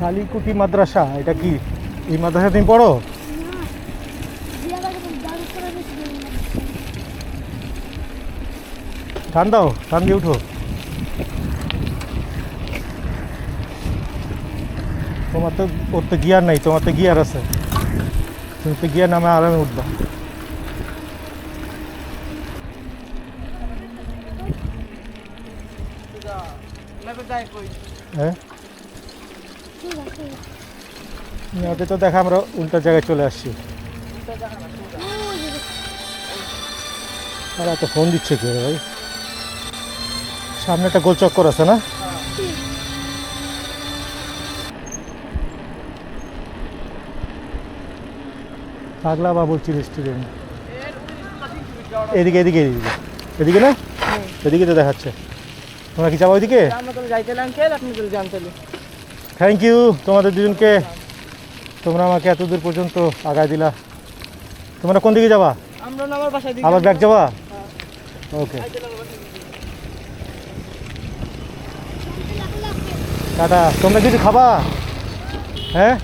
কালীকুটি মাদ্রাসা, এটা কি? এই মাদ্রাসা তুমি পড়ো? টান দাও টান দিয়ে উঠো। তোমার তো, ওর তো গিয়ার নাই, তোমার তো গিয়ার আছে। তুমি তো গিয়ার নামে আরামে উঠবা। হ্যাঁ? ওদের তো দেখা আমরা উল্টা জায়গায় চলে আসছি। আর এত ফোন দিচ্ছে কি ভাই? সামনে একটা গোল চক্কর আছে না? পাগলা বাবুল রেস্টুরেন্ট এদিকে এদিকে এদিকে। এদিকে না? এদিকে তো দেখাচ্ছে। তোমরা কি যাব ওইদিকে? আমরা তাহলে যাইতেলে আঙ্কেল আপনি যান তাহলে। থ্যাংক ইউ তোমাদের দুজনকে তোমরা আমাকে এত দূর পর্যন্ত আগায় দিলা। তোমরা কোন দিকে যাবা? আবার ব্যাগ যাবা? Okay tata. তোমরা কিছু খাবা? হ্যাঁ?